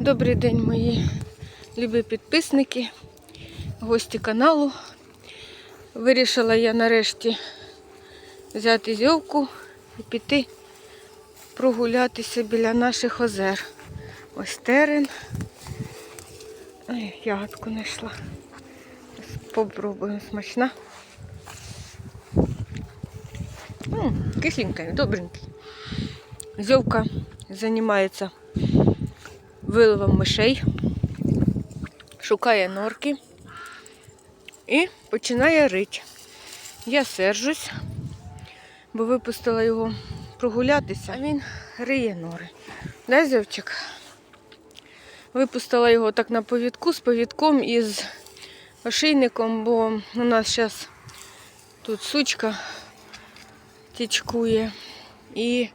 Добрий день, мої любі підписники, гості каналу. Вирішила я нарешті взяти зйовку і піти прогулятися біля наших озер. Ось терен. Ой, ягодку знайшла. Попробуємо смачна. М, Кисленький, добренький. Зьовка займається виловом мишей, шукає норки і починає рить. Я сержусь, бо випустила його прогулятися, а він риє нори. Да, Зьовчик? Випустила його так на повідку з повідком і з ошейником, бо у нас зараз тут сучка тічкує і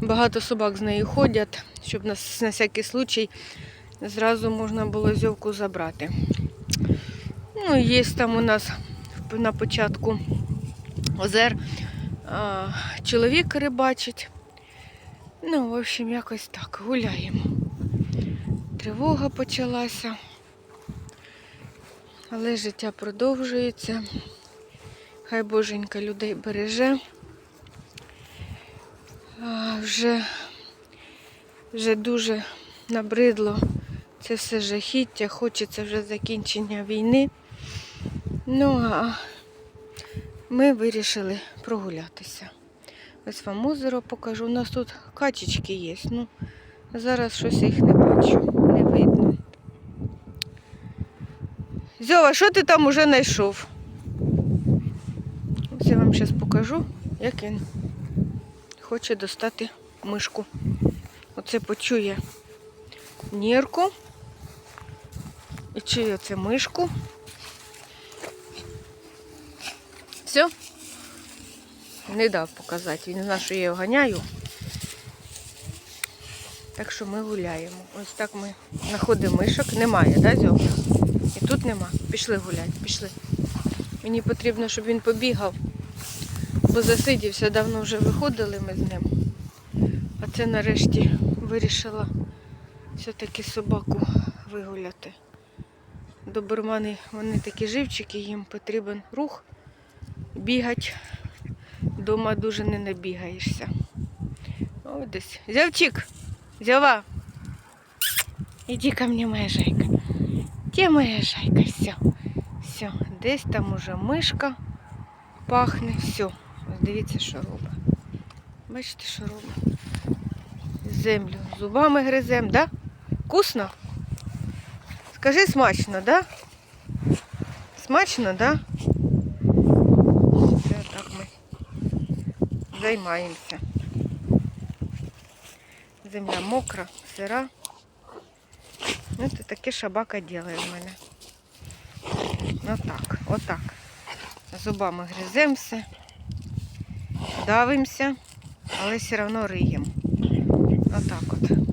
багато собак з нею ходять, щоб на, на всякий случай зразу можна було зьовку забрати. Ну, є там у нас на початку озер а, чоловік рибачить. Ну, в общем, якось так, гуляємо. Тривога почалася, але життя продовжується. Хай Боженька людей береже. Вже, вже дуже набридло це все жахіття, хочеться вже закінчення війни. Ну, а ми вирішили прогулятися. Ось вам озеро покажу. У нас тут качечки є. Ну, зараз щось їх не бачу, не видно. Зьова, що ти там уже знайшов? Ось я вам зараз покажу, як він хоче достати мишку. Оце почує нірку. І чує оце мишку. Все? Не дав показати. Він знає, що я його ганяю. Так що ми гуляємо. Ось так ми знаходимо мишок. Немає, да, Зьов? І тут нема. Пішли гуляти, пішли. Мені потрібно, щоб він побігав, бо засидівся, давно вже виходили ми з ним. А це нарешті вирішила все-таки собаку вигуляти. Добермани, вони такі живчики, їм потрібен рух, бігать. Дома дуже не набігаєшся. О, десь. Зявчик, зява. Іди ко мне, моя жайка. Де моя жайка? Все. Все. Десь там уже мишка пахне. Все. Дивіться, що робить. Бачите, що робить? Землю зубами гризем, да? Вкусно? Скажи смачно, да? Смачно, да? Це так ми займаємося. Земля мокра, сира. Ну, це таке шабака ділає в мене. Отак, отак. Зубами гриземося, давимося, але все одно риємо. Отак от.